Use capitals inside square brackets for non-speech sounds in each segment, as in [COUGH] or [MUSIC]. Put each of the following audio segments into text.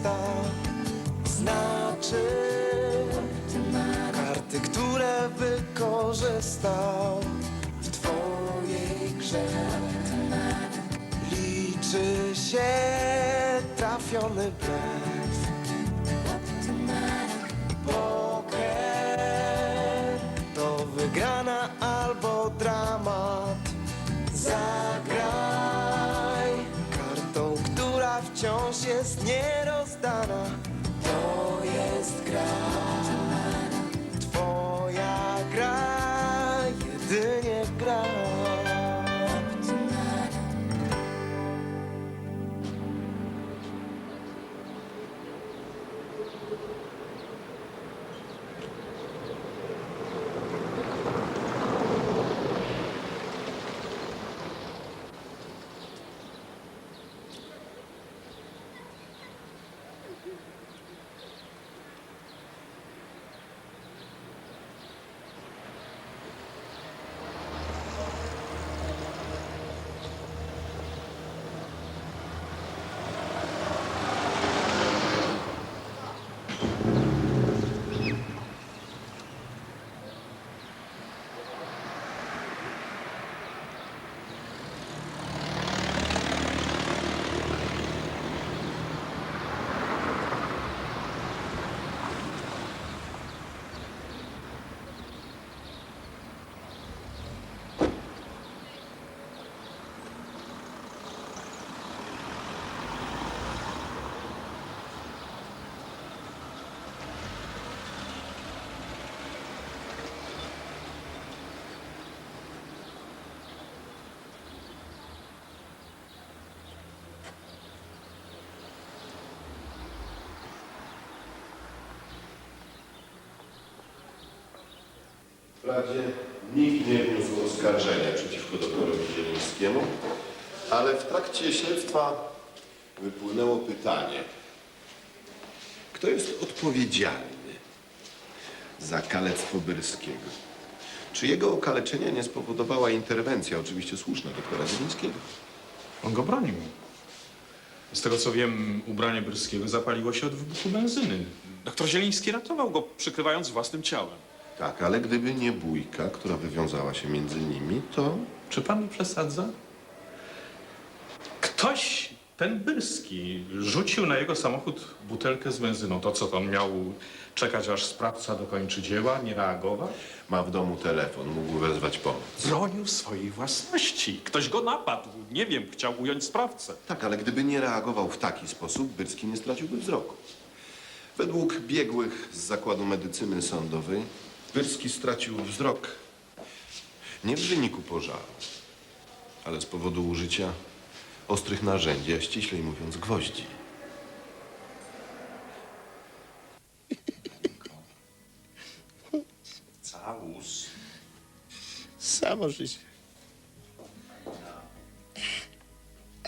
lista znaczy karty, które wykorzystał w twojej grze. Liczy się trafiony Wprawdzie nikt nie wniósł oskarżenia przeciwko doktorowi Zielińskiemu, ale w trakcie śledztwa wypłynęło pytanie, kto jest odpowiedzialny za kalectwo Byrskiego? Czy jego okaleczenia nie spowodowała interwencja, oczywiście słuszna, doktora Zielińskiego? On go bronił. Z tego co wiem, ubranie Byrskiego zapaliło się od wybuchu benzyny. Doktor Zieliński ratował go, przykrywając własnym ciałem. Tak, ale gdyby nie bójka, która wywiązała się między nimi, to Czy pan przesadza? Ktoś, ten Byrski, rzucił na jego samochód butelkę z benzyną. To co, to on miał czekać, aż sprawca dokończy dzieła, nie reagować? ma w domu telefon, mógł wezwać pomoc. Bronił swojej własności. Ktoś go napadł. Nie wiem, chciał ująć sprawcę. Tak, ale gdyby nie reagował w taki sposób, Byrski nie straciłby wzroku. Według biegłych z Zakładu Medycyny Sądowej, Byrski stracił wzrok nie w wyniku pożaru, ale z powodu użycia ostrych narzędzi, a ściślej mówiąc gwoździ. Całus. Samo życie.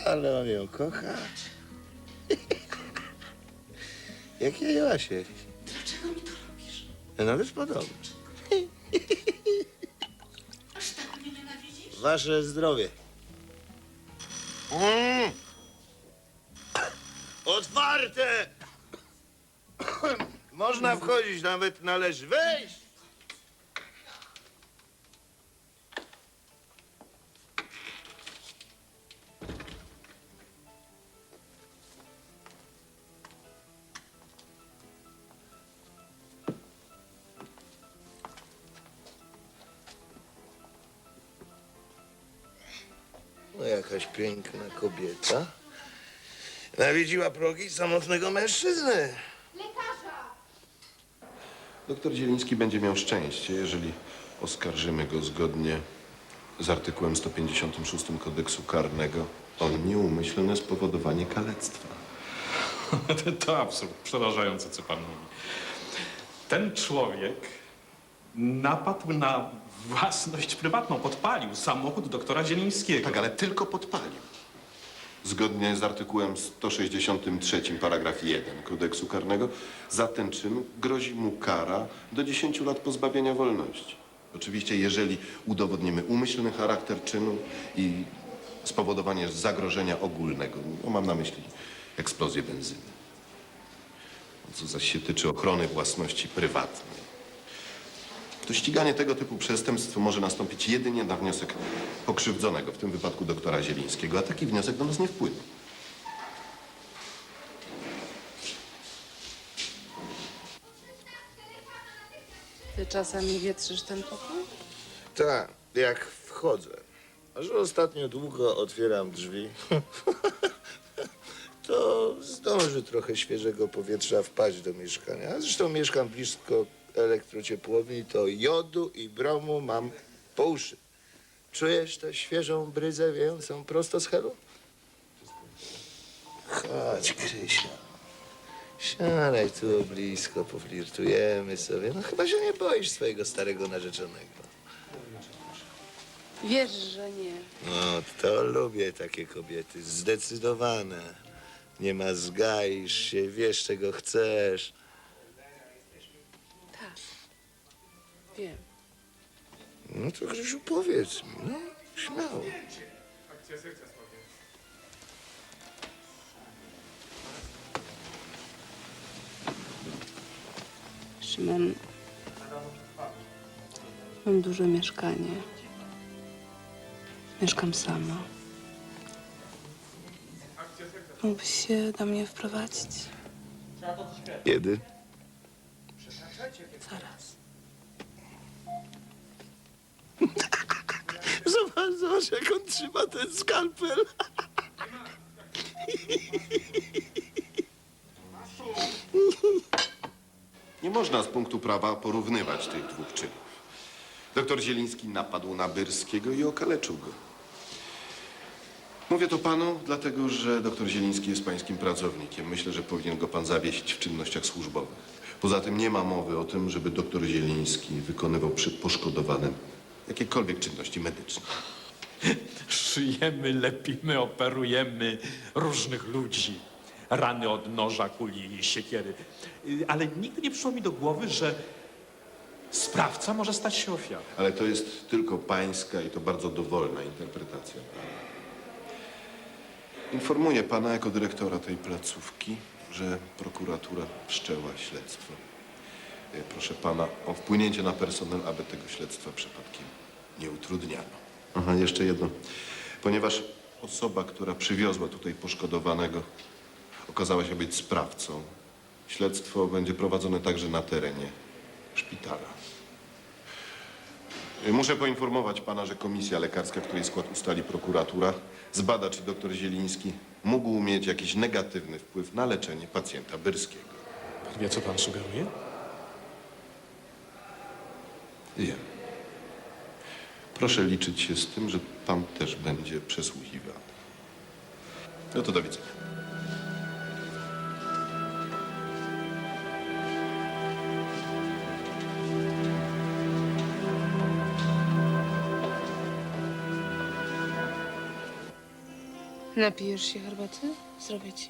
Ale on ją kocha. Jak jej Jasiek. Dlaczego mi to robisz? No wiesz, podobno. Wasze zdrowie. Mm. Otwarte! [CLEARS THROAT] Można wchodzić, nawet należy wejść. Jakaś piękna kobieta. Nawiedziła progi samotnego mężczyzny. Doktor Zieliński będzie miał szczęście, jeżeli oskarżymy go zgodnie z artykułem 156 kodeksu karnego o nieumyślne spowodowanie kalectwa. [LAUGHS] To absurd przerażający, co pan mówi. Ten człowiek napadł na własność prywatną, podpalił samochód doktora Zielińskiego. Tak, ale tylko podpalił. Zgodnie z artykułem 163 paragraf 1 kodeksu karnego za ten czyn grozi mu kara do 10 lat pozbawienia wolności. Oczywiście, jeżeli udowodnimy umyślny charakter czynu i spowodowanie zagrożenia ogólnego. No, mam na myśli eksplozję benzyny. co zaś się tyczy ochrony własności prywatnej. To ściganie tego typu przestępstw może nastąpić jedynie na wniosek pokrzywdzonego, w tym wypadku doktora Zielińskiego, a taki wniosek do nas nie wpłynie. Ty czasami wietrzysz ten pokój? Tak, jak wchodzę. A że ostatnio długo otwieram drzwi, [LAUGHS] to zdąży trochę świeżego powietrza wpaść do mieszkania. A zresztą mieszkam blisko elektrociepłowni, to jodu i bromu mam po uszy. Czujesz tę świeżą bryzę wiejącą prosto z helu? Chodź, Krysia. Siadaj tu blisko, poflirtujemy sobie. No chyba się nie boisz swojego starego narzeczonego. Wiesz, że nie. No, to lubię takie kobiety, zdecydowane. Nie ma zgaisz się, wiesz czego chcesz. Wiem. No to Grzesiu powiedz mi, no, śmiało. Szymon, mam duże mieszkanie. Mieszkam sama. Mógłbyś się do mnie wprowadzić? Kiedy? Zaraz. Zobacz, jak on trzyma ten skalpel. Nie można z punktu prawa porównywać tych dwóch czynów. Doktor Zieliński napadł na Byrskiego i okaleczył go. Mówię to panu, dlatego że doktor Zieliński jest pańskim pracownikiem. Myślę, że powinien go pan zawiesić w czynnościach służbowych. Poza tym nie ma mowy o tym, żeby doktor Zieliński wykonywał przy poszkodowanym jakiekolwiek czynności medyczne. Szyjemy, lepimy, operujemy różnych ludzi. Rany od noża, kuli i siekiery. Y, Ale nigdy nie przyszło mi do głowy, że sprawca może stać się ofiarą. Ale to jest tylko pańska i to bardzo dowolna interpretacja. Informuję pana jako dyrektora tej placówki, że prokuratura wszczęła śledztwo. E, Proszę pana o wpłynięcie na personel, aby tego śledztwa przypadkiem nie utrudniano. Aha, jeszcze jedno. Ponieważ osoba, która przywiozła tutaj poszkodowanego, okazała się być sprawcą, śledztwo będzie prowadzone także na terenie szpitala. Muszę poinformować pana, że komisja lekarska, której skład ustali prokuratura, zbada, czy doktor Zieliński mógł mieć jakiś negatywny wpływ na leczenie pacjenta Byrskiego. Pan wie, co pan sugeruje? Wiem. Proszę liczyć się z tym, że pan też będzie przesłuchiwany. No to do widzenia. Napijesz się herbaty? Zrobię ci.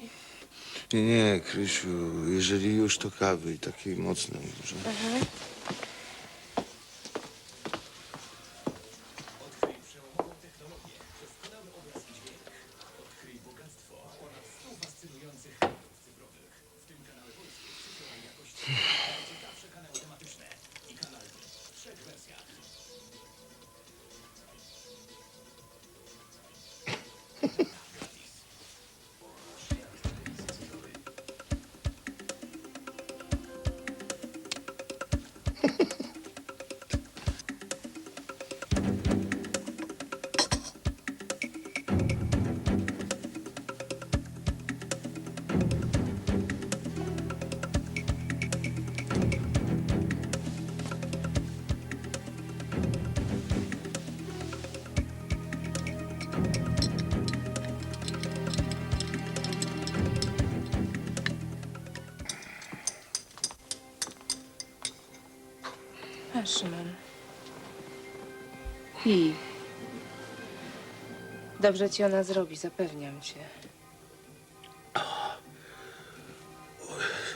Nie, nie, Krysiu, jeżeli już to kawy i takiej mocnej, że... A, Szymon. Pij. Dobrze ci ona zrobi, zapewniam cię.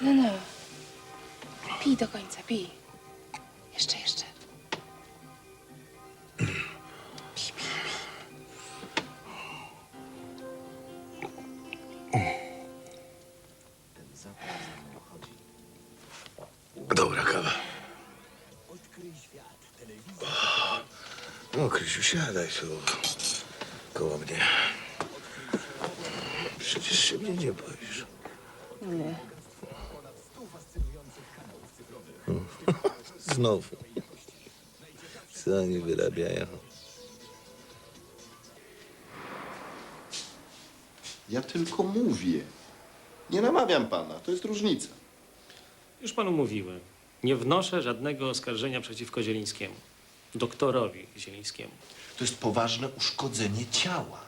No, no. Pij do końca, pij. Siadaj tu koło mnie. Przecież się mnie nie boisz. Nie. [LAUGHS] Znowu. Co oni wyrabiają? Ja tylko mówię. Nie namawiam pana, to jest różnica. Już panu mówiłem. Nie wnoszę żadnego oskarżenia przeciwko Zielińskiemu. Doktorowi Zielińskiemu. To jest poważne uszkodzenie ciała.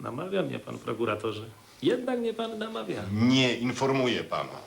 Namawia mnie pan prokuratorze. Jednak mnie pan namawia. Nie informuję pana.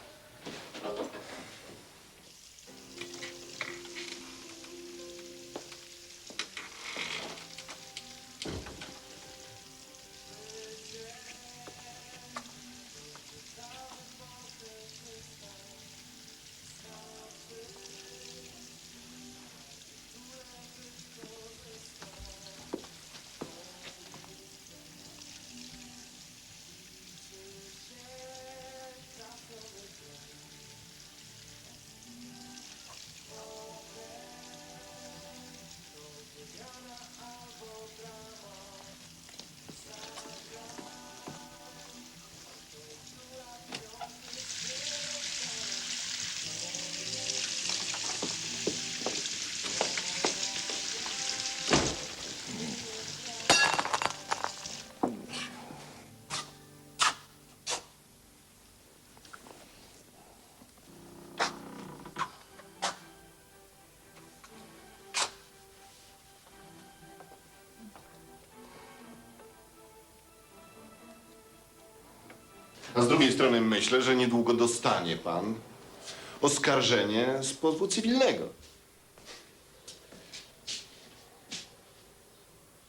A z drugiej strony myślę, że niedługo dostanie pan oskarżenie z pozwu cywilnego.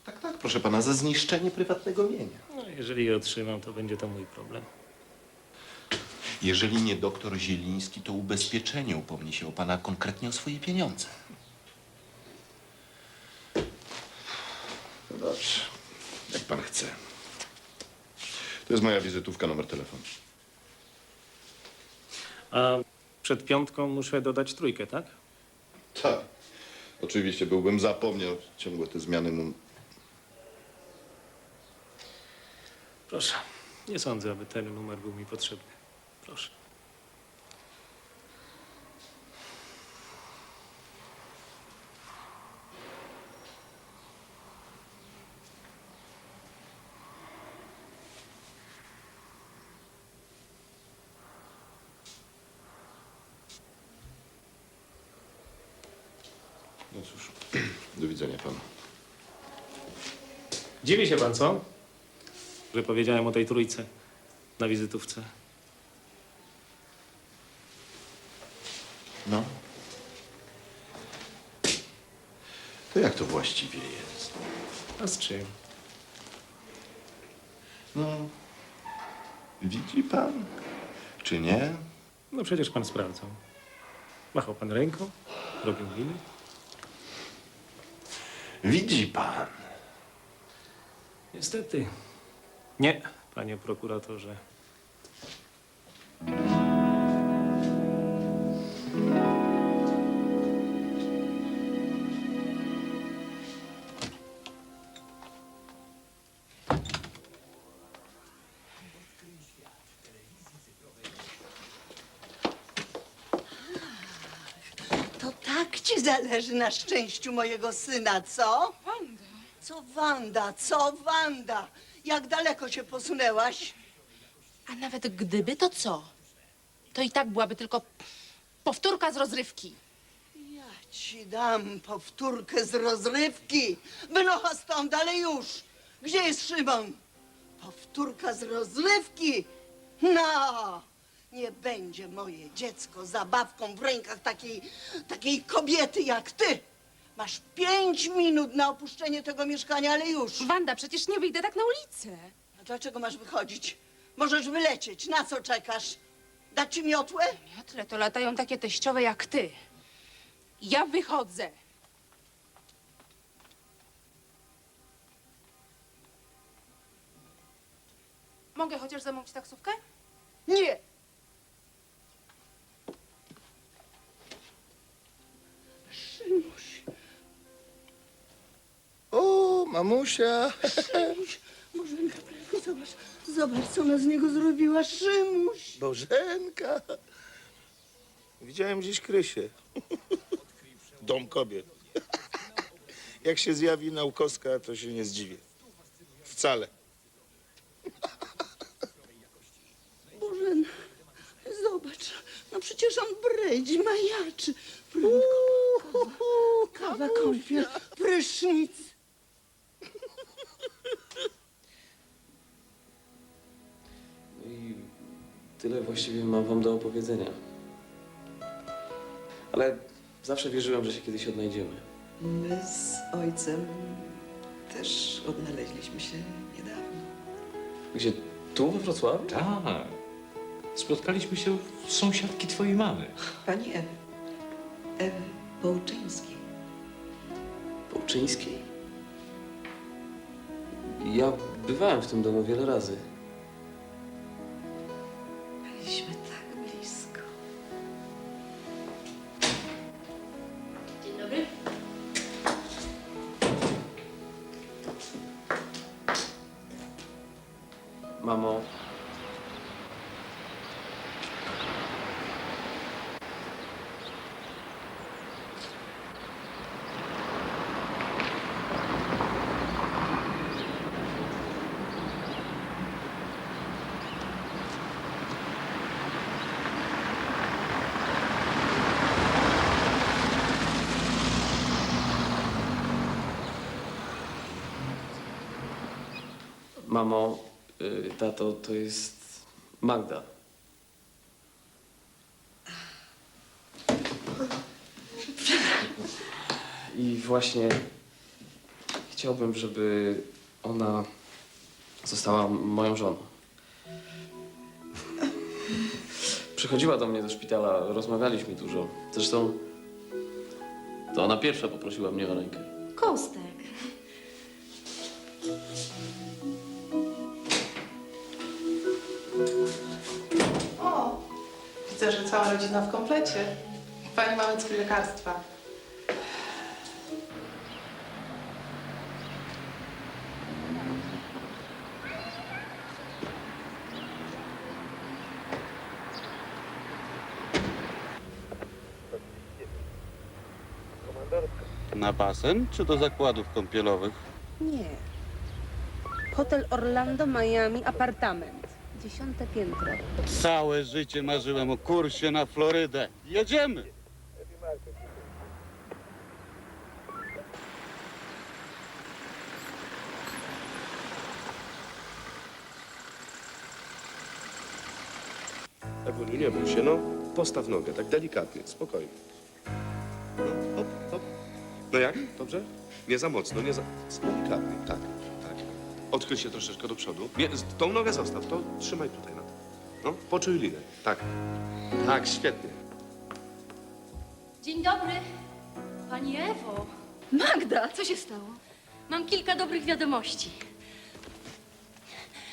Tak, tak, proszę pana, za zniszczenie prywatnego mienia. No, jeżeli je otrzymam, to będzie to mój problem. Jeżeli nie doktor Zieliński, to ubezpieczenie upomni się o pana konkretnie o swoje pieniądze. No dobrze, jak pan chce. To jest moja wizytówka, numer telefonu. A przed piątką muszę dodać trójkę, tak? Tak. Oczywiście byłbym zapomniał ciągłe te zmiany num... Proszę. Nie sądzę, aby ten numer był mi potrzebny. Proszę. No cóż, [CLEARS THROAT] do widzenia panu. Dziwi się pan, co? Że powiedziałem o tej trójce na wizytówce. No. To jak to właściwie jest? A z czym? No, widzi pan, czy nie? No przecież pan sprawdzał. Machał pan ręką, robił miny. Widzi pan. Niestety. Nie, panie prokuratorze. Zależy na szczęściu mojego syna, co? Wanda. Co Wanda, co Wanda? Jak daleko się posunęłaś? A nawet gdyby, to co? To i tak byłaby tylko powtórka z rozrywki. Ja ci dam powtórkę z rozrywki. Wynocha stąd, ale już. Gdzie jest Szymon? Powtórka z rozrywki? No, nie będzie moje dziecko zabawką w rękach takiej, takiej kobiety jak ty. Masz pięć minut na opuszczenie tego mieszkania, ale już. Wanda, przecież nie wyjdę tak na ulicę. A dlaczego masz wychodzić? Możesz wylecieć. Na co czekasz? Dać ci miotłę? Miotle to latają takie teściowe jak ty. Ja wychodzę. Mogę chociaż zamówić taksówkę? Nie. O, mamusia. Bożenka, zobacz, zobacz, co ona z niego zrobiła, Szymuś. Bożenka. Widziałem gdzieś Krysię. Dom kobiet. Jak się zjawi naukowska, to się nie zdziwię. Wcale. Bożen, zobacz, no przecież on brydzi, majaczy. Prędko, kawa, kawa, kąpiel, prysznic. Tyle właściwie mam wam do opowiedzenia. Ale zawsze wierzyłem, że się kiedyś odnajdziemy. My z ojcem też odnaleźliśmy się niedawno. Gdzie? Tu we Wrocławiu? Tak. Spotkaliśmy się w sąsiadki twojej mamy. Pani Ewy. Ewy Połczyńskiej. Połczyńskiej. Ja bywałem w tym domu wiele razy. Mamo, y, tato, to jest Magda. I właśnie chciałbym, żeby ona została moją żoną. Przychodziła do mnie do szpitala, rozmawialiśmy dużo. Zresztą to ona pierwsza poprosiła mnie o rękę. Kostek. Widzę, że cała rodzina w komplecie. Pani Małecki lekarstwa. Na basen czy do zakładów kąpielowych? Nie. Hotel Orlando Miami apartament. Dziesiąte piętro. Całe życie marzyłem o kursie na Florydę. Jedziemy! Ewuniu, nie bój się, no. Postaw nogę, tak delikatnie, spokojnie. No, hop, hop. No jak? Dobrze? Nie za mocno, nie za... Delikatnie, tak, tak. Odchyl się troszeczkę do przodu. Nie, z- tą nogę zostaw, to trzymaj tutaj na to. No, poczuj linę. Tak. Tak, świetnie. Dzień dobry. Pani Ewo. Magda, co się stało? Mam kilka dobrych wiadomości.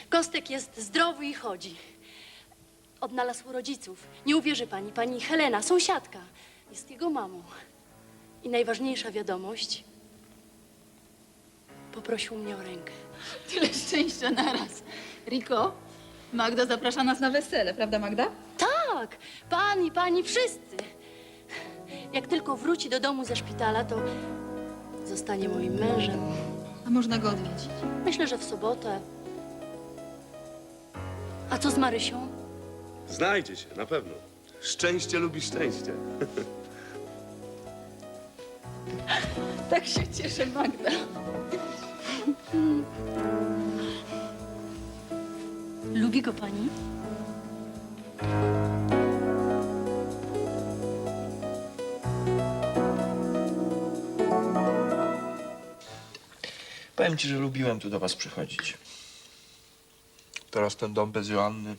Kostek jest zdrowy i chodzi. Odnalazł rodziców. Nie uwierzy pani, pani Helena, sąsiadka, jest jego mamą. I najważniejsza wiadomość. Poprosił mnie o rękę. [LAUGHS] Tyle szczęścia naraz. Riko, Magda zaprasza nas na wesele, prawda Magda? Tak, pani, pani, wszyscy. Jak tylko wróci do domu ze szpitala, to zostanie moim mężem. A można go odwiedzić. Myślę, że w sobotę. A co z Marysią? Znajdzie się, na pewno. Szczęście lubi szczęście. [LAUGHS] Tak się cieszę, Magda. Lubi go pani? Powiem ci, że lubiłem tu do was przychodzić. Teraz ten dom bez Joanny.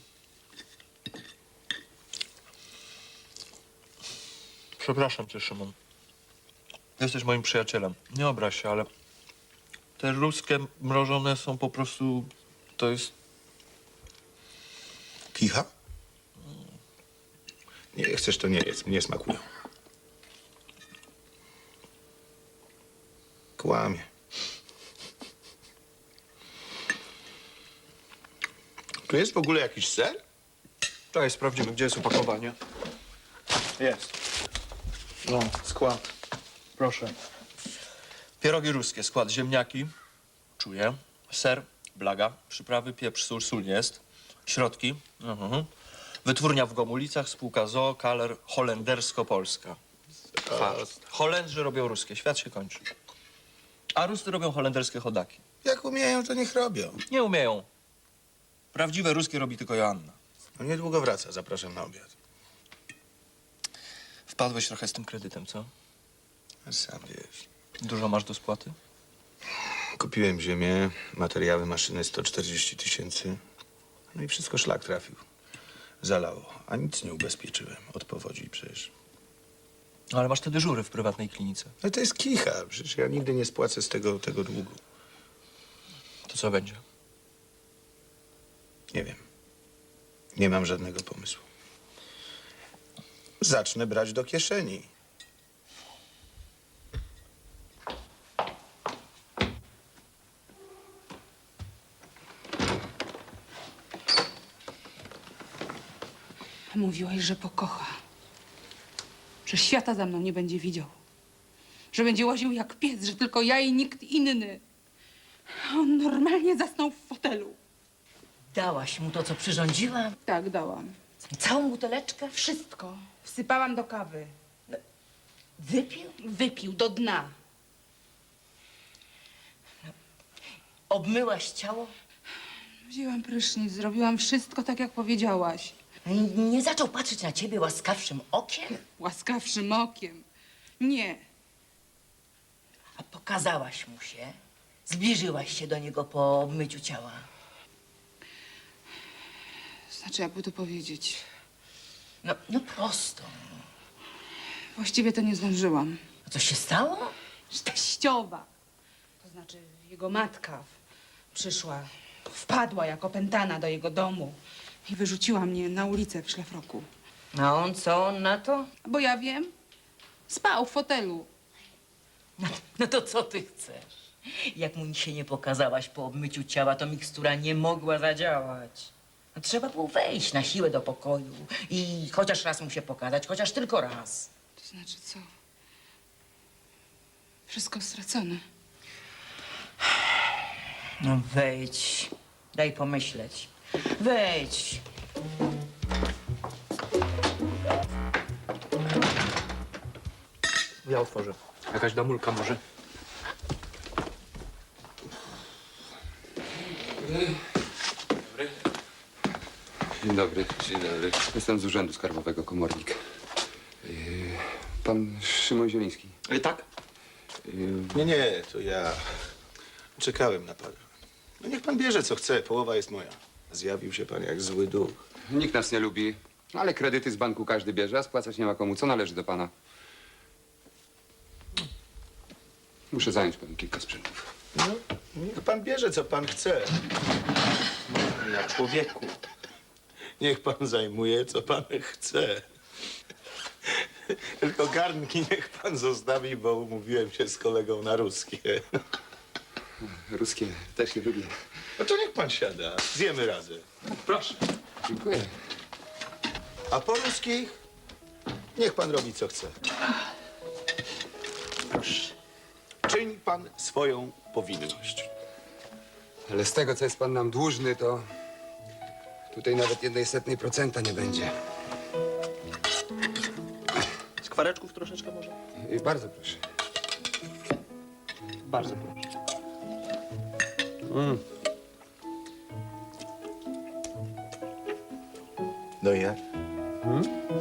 Przepraszam cię, Szymon. Jesteś moim przyjacielem. Nie obraź się, ale te ruskie mrożone są po prostu... To jest... Kicha? Nie chcesz, to nie jedz. Mnie smakują. Kłamie. Tu jest w ogóle jakiś ser? Daj, sprawdzimy, gdzie jest opakowanie. Jest. No, skład. Proszę. Pierogi ruskie, skład ziemniaki, czuję, ser, blaga, przyprawy, pieprz, sól, sól nie jest, środki, mhm. wytwórnia w Gomulicach, spółka ZOO, Kaler, holendersko-polska. Fakt. Holendrzy robią ruskie, świat się kończy. A Ruscy robią holenderskie chodaki. Jak umieją, to niech robią. Nie umieją. Prawdziwe ruskie robi tylko Joanna. No niedługo wraca, zapraszam na obiad. Wpadłeś trochę z tym kredytem, co? Sam wiesz. Dużo masz do spłaty? Kupiłem ziemię, materiały, maszyny 140 tysięcy. No i wszystko szlak trafił. Zalało, a nic nie ubezpieczyłem od powodzi przecież. No, ale masz te dyżury w prywatnej klinice. No to jest kicha, przecież ja nigdy nie spłacę z tego, tego długu. To co będzie? Nie wiem. Nie mam żadnego pomysłu. Zacznę brać do kieszeni. Mówiłaś, że pokocha. Że świata za mną nie będzie widział. Że będzie łaził jak pies, że tylko ja i nikt inny. A On normalnie zasnął w fotelu. Dałaś mu to, co przyrządziłam? Tak, dałam. Całą buteleczkę? Wszystko. Wsypałam do kawy. Wypił? Wypił do dna. Obmyłaś ciało? Wzięłam prysznic, zrobiłam wszystko tak, jak powiedziałaś. Nie zaczął patrzeć na ciebie łaskawszym okiem? Łaskawszym okiem. Nie. A pokazałaś mu się? Zbliżyłaś się do niego po obmyciu ciała? Znaczy, jakby to powiedzieć. No, no prosto. Właściwie to nie zdążyłam. A co się stało? Teściowa. To znaczy jego matka w- przyszła, wpadła jak opętana do jego domu i wyrzuciła mnie na ulicę w szlafroku. A on co on na to? Bo ja wiem, spał w fotelu. No to co ty chcesz? Jak mu się nie pokazałaś po obmyciu ciała, to mikstura nie mogła zadziałać. No, trzeba było wejść na siłę do pokoju i chociaż raz mu się pokazać, chociaż tylko raz. To znaczy co? Wszystko stracone. No wejdź, daj pomyśleć. Wejdź. Ja otworzę. Jakaś damulka może? Dzień dobry, dzień dobry. Jestem z Urzędu Skarbowego, komornik. Yy, Pan Szymon Zieliński. tak? Nie, nie, to ja. Czekałem na pana. No niech pan bierze, co chce. Połowa jest moja. Zjawił się pan jak zły duch. Nikt nas nie lubi, ale kredyty z banku każdy bierze, a spłacać nie ma komu. Co należy do pana? Muszę zająć panu kilka sprzętów. No, niech pan bierze, co pan chce. Ja człowieku. Niech pan zajmuje, co pan chce. Tylko garnki niech pan zostawi, bo umówiłem się z kolegą na ruskie. Ruskie też nie lubię. No to niech pan siada. Zjemy razem. Proszę. Dziękuję. A po ruskich niech pan robi, co chce. Proszę. Czyń pan swoją powinność. Ale z tego, co jest pan nam dłużny, to tutaj nawet jednej setnej procenta nie będzie. Skwareczków troszeczkę może? Yy, Bardzo proszę. Bardzo proszę. No i jak? Cicho.